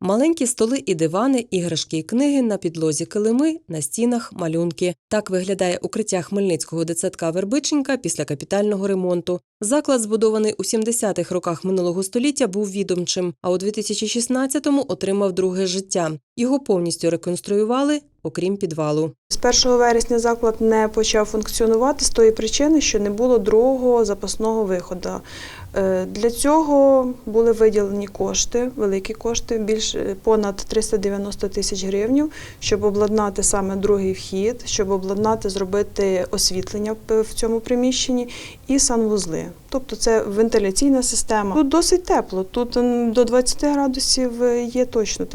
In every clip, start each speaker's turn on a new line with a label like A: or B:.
A: Маленькі столи і дивани, іграшки і книги на підлозі килими, на стінах малюнки. Так виглядає укриття Хмельницького дитсадка Вербиченька після капітального ремонту. Заклад, збудований у 70-х роках минулого століття, був відомчим, а у 2016-му отримав друге життя. Його повністю реконструювали, окрім підвалу.
B: З 1 вересня заклад не почав функціонувати з тої причини, що не було другого запасного виходу. Е, Для цього були виділені кошти, великі кошти, більше понад 390 тисяч гривень, щоб обладнати саме другий вхід, щоб обладнати, зробити освітлення в цьому приміщенні і санвузли. you. Тобто це вентиляційна система. Тут досить тепло. Тут до 20 градусів е, є точно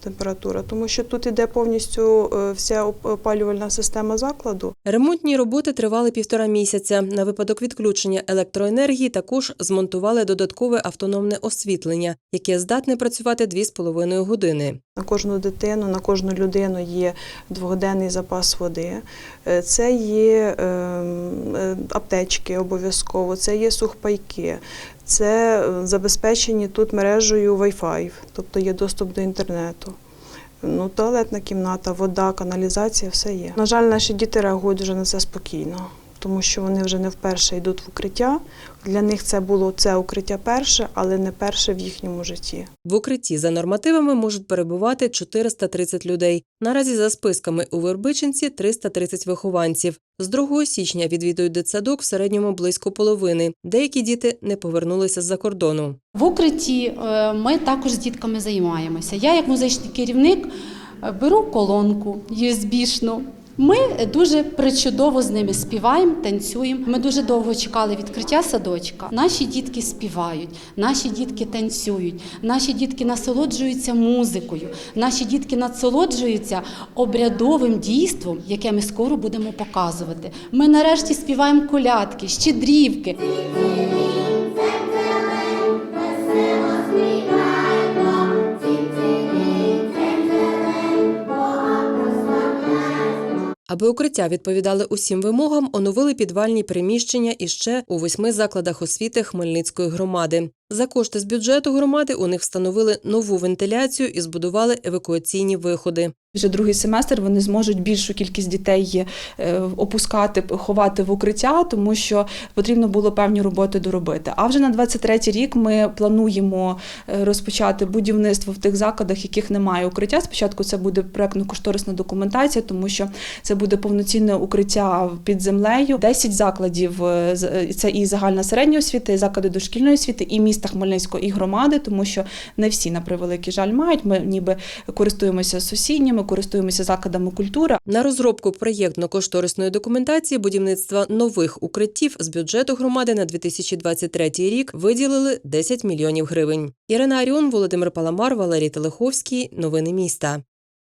B: температура, тому що тут іде повністю е, вся опалювальна система закладу.
A: Ремонтні роботи тривали півтора місяця. На випадок відключення електроенергії також змонтували додаткове автономне освітлення, яке здатне працювати 2,5 години.
B: На кожну дитину, на кожну людину є двогоденний запас води. Е, Це є е, е, аптечки обов'язково, це є сухпайки, це е, забезпечені тут мережею Wi-Fi, тобто є доступ до інтернету. Ну, туалетна кімната, вода, каналізація, все є. На жаль, наші діти реагують вже на це спокійно, тому що вони вже не вперше йдуть в укриття. Для них це було це укриття перше, але не перше в їхньому житті.
A: В укритті за нормативами можуть перебувати 430 людей. Наразі за списками у Вербичинці 330 вихованців. З 2 січня відвідують дитсадок в середньому близько половини. Деякі діти не повернулися з-за кордону.
C: В укритті е, ми також з дітками займаємося. Я, як музичний керівник, е, беру колонку USB-шну. Ми дуже причудово з ними співаємо, танцюємо. Ми дуже довго чекали відкриття садочка. Наші дітки співають, наші дітки танцюють, наші дітки насолоджуються музикою, наші дітки насолоджуються обрядовим дійством, яке ми скоро будемо показувати. Ми нарешті співаємо колядки, щедрівки.
A: Аби укриття відповідали усім вимогам, оновили підвальні приміщення іще у восьми закладах освіти Хмельницької громади. За кошти з бюджету громади у них встановили нову вентиляцію і збудували евакуаційні виходи.
D: Вже другий семестр вони зможуть більшу кількість дітей е, опускати, ховати в укриття, тому що потрібно було певні роботи доробити. А вже на 23-й рік ми плануємо е, розпочати будівництво в тих закладах, яких немає укриття. Спочатку це буде проектно-кошторисна документація, тому що це буде повноцінне укриття під землею. 10 закладів е, це і загальна середня освіта, і заклади дошкільної освіти, і міста Хмельницького, і громади, тому що не всі на превеликий жаль мають. Ми ніби користуємося сусідніми, користуємося закладами культури.
A: На розробку проєктно-кошторисної документації будівництва нових укриттів з бюджету громади на 2023 рік виділили 10 мільйонів гривень. Ірина Аріон, Володимир Паламар, Валерій Телеховський. Новини міста.